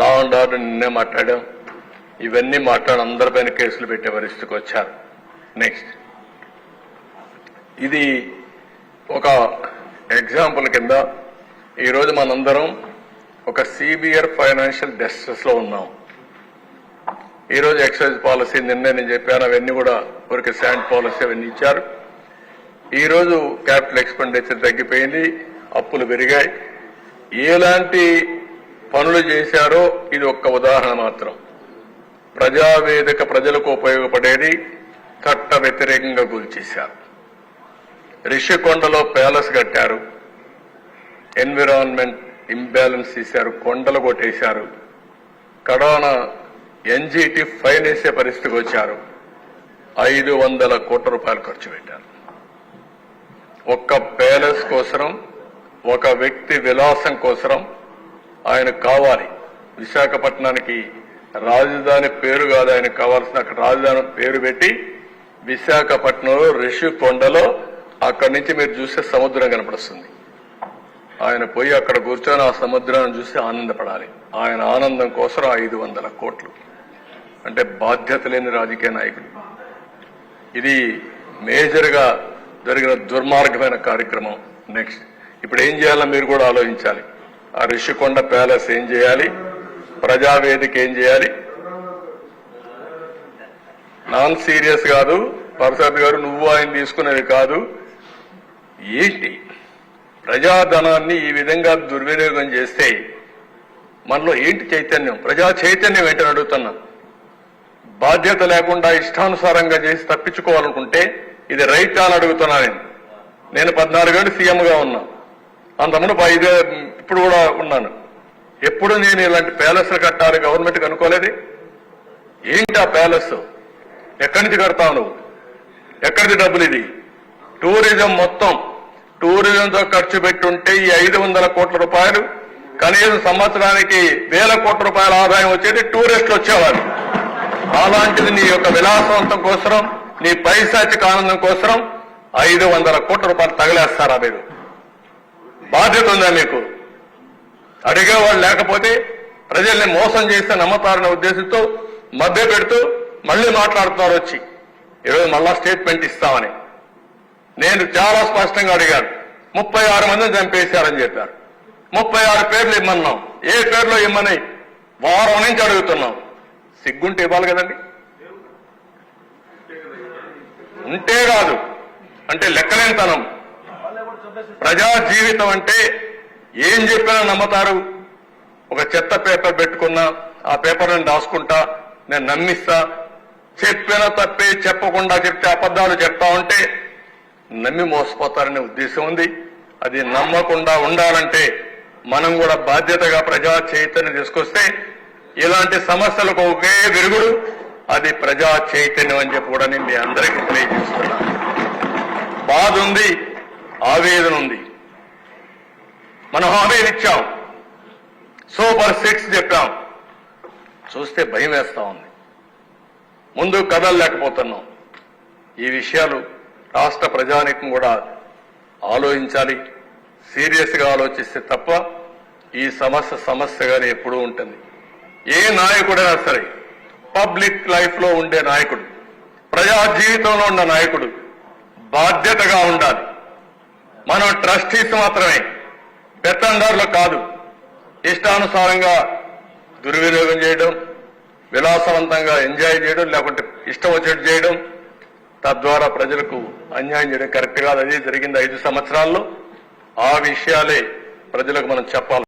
Law and order నిన్నే మాట్లాడాం. ఇవన్నీ మాట్లాడి అందరిపైన కేసులు పెట్టే పరిస్థితికి వచ్చారు. నెక్స్ట్ ఇది ఒక ఎగ్జాంపుల్ కింద ఈరోజు మనందరం ఒక సిబిఆర్ ఫైనాన్షియల్ డెస్ట్రెస్లో ఉన్నాం. ఈరోజు ఎక్సైజ్ పాలసీ నిన్నే నేను చెప్పాను అవన్నీ కూడా ఊరికి శాండ్ పాలసీ అవన్నీ ఇచ్చారు. ఈరోజు క్యాపిటల్ ఎక్స్పెండిచర్ తగ్గిపోయింది అప్పులు పెరిగాయి. ఎలాంటి పనులు చేశారో ఇది ఒక్క ఉదాహరణ మాత్రం. ప్రజావేదిక ప్రజలకు ఉపయోగపడేది చట్ట వ్యతిరేకంగా కూల్చేశారు రిషికొండలో ప్యాలెస్ కట్టారు. ఎన్విరాన్మెంట్ ఇంబ్యాలెన్స్ తీశారు కొండలు కొట్టేశారు. కరోనా ఎన్జీటీ ఫైన్ వేసే పరిస్థితికి వచ్చారు. ఐదు వందల కోట్ల రూపాయలు ఖర్చు పెట్టారు. ఒక్క ప్యాలెస్ కోసరం ఒక వ్యక్తి విలాసం కోసరం ఆయనకు కావాలి. విశాఖపట్నానికి రాజధాని పేరు కాదు ఆయనకు కావాల్సిన అక్కడ రాజధాని పేరు పెట్టి విశాఖపట్నంలో రిషికొండలో అక్కడి నుంచి మీరు చూస్తే సముద్రం కనపడుస్తుంది. ఆయన పోయి అక్కడ కూర్చొని ఆ సముద్రాన్ని చూసి ఆనందపడాలి. ఆయన ఆనందం కోసం ఐదు వందల కోట్లు. అంటే బాధ్యత లేని రాజకీయ నాయకుడు. ఇది మేజర్గా జరిగిన దుర్మార్గమైన కార్యక్రమం. నెక్స్ట్. ఇప్పుడు ఏం చేయాలో మీరు కూడా ఆలోచించాలి. ఆ రిషికొండ ప్యాలెస్ ఏం చేయాలి? ప్రజావేదిక ఏం చేయాలి? నాన్ సీరియస్ కాదు. ప్రసాద్ గారు నువ్వు ఆయన తీసుకునేది కాదు. ఏంటి? ప్రజాధనాన్ని ఈ విధంగా దుర్వినియోగం చేస్తే మనలో ఏంటి చైతన్యం? ప్రజా చైతన్యం ఏంటని అడుగుతున్నా. బాధ్యత లేకుండా ఇష్టానుసారంగా చేసి తప్పించుకోవాలనుకుంటే ఇది రైట్ అని అడుగుతున్నా నేను. నేను పద్నాలుగేళ్ళు సీఎంగా ఉన్నా. అంతకుముందు ఐదే ఇప్పుడు కూడా ఉన్నాను. ఎప్పుడు నేను ఇలాంటి ప్యాలెస్లు కట్టాలి గవర్నమెంట్ కనుక్కోలేదు ఏంటి ఆ ప్యాలెస్? ఎక్కడి నుంచి కడతావు నువ్వు? ఎక్కడిది డబ్బులు ఇది? టూరిజం మొత్తం టూరిజంతో ఖర్చు పెట్టుంటే ఈ ఐదు వందల కోట్ల రూపాయలు కనీసం సంవత్సరానికి వేల కోట్ల రూపాయల ఆదాయం వచ్చేది టూరిస్టులు వచ్చేవారు అలాంటిది నీ యొక్క విలాసవంతం కోసరం నీ పైశాచిక ఆనందం కోసరం ఐదు వందల కోట్ల రూపాయలు తగిలేస్తారా మీరు? బాధ్యత ఉందా మీకు? అడిగేవాళ్ళు లేకపోతే ప్రజల్ని మోసం చేస్తే నమ్మతారనే ఉద్దేశంతో మధ్య పెడుతూ మళ్ళీ మాట్లాడుతున్నారు వచ్చి. ఈరోజు మళ్ళా స్టేట్మెంట్ ఇస్తామని. నేను చాలా స్పష్టంగా అడిగాను. ముప్పై ఆరు మందిని చంపేశారని చెప్పారు. ముప్పై ఆరు పేర్లు ఇమ్మన్నాం. ఏ పేర్లో ఇమ్మని వారం నుంచి అడుగుతున్నాం. సిగ్గుంటే ఇవ్వాలి కదండి. ఉంటే కాదు. అంటే లెక్కలేనితనం. ప్రజా జీవితం అంటే ఏం చెప్పినా నమ్మతారు? ఒక చెత్త పేపర్ పెట్టుకున్నా ఆ పేపర్ నేను రాసుకుంటా నేను నమ్మిస్తా. చెప్పినా తప్పే చెప్పకుండా చెప్తే అబద్ధాలు చెప్తా ఉంటే నమ్మి మోసపోతారనే ఉద్దేశం ఉంది. అది నమ్మకుండా ఉండాలంటే మనం కూడా బాధ్యతగా ప్రజా చైతన్యం తీసుకొస్తే ఇలాంటి సమస్యలకు ఒకే విరుగుడు అది ప్రజా చైతన్యం అని చెప్పి కూడా నేను మీ అందరికీ తెలియజేస్తున్నా బాధ ఉంది ఆవేదన ఉంది. మనం హామీలు ఇచ్చాం. సూపర్ సిక్స్ చెప్పాం. చూస్తే భయం వేస్తా ఉంది. ముందు కదలలేకపోతున్నాం ఈ విషయాలు రాష్ట్ర ప్రజానికం కూడా ఆలోచించాలి. సీరియస్గా ఆలోచిస్తే తప్ప ఈ సమస్య సమస్యగానే ఎప్పుడూ ఉంటుంది. ఏ నాయకుడైనా సరే పబ్లిక్ లైఫ్లో ఉండే నాయకుడు ప్రజా జీవితంలో ఉన్న నాయకుడు బాధ్యతగా ఉండాలి. మనం ట్రస్టీస్ మాత్రమే. పెత్తందారులు కాదు ఇష్టానుసారంగా దుర్వినియోగం చేయడం విలాసవంతంగా ఎంజాయ్ చేయడం లేకుంటే ఇష్టం వచ్చేట్టు చేయడం తద్వారా ప్రజలకు అన్యాయం చేయడం కరెక్ట్ కాదు. అదే జరిగింది ఐదు సంవత్సరాల్లో. ఆ విషయాలే ప్రజలకు మనం చెప్పాలి.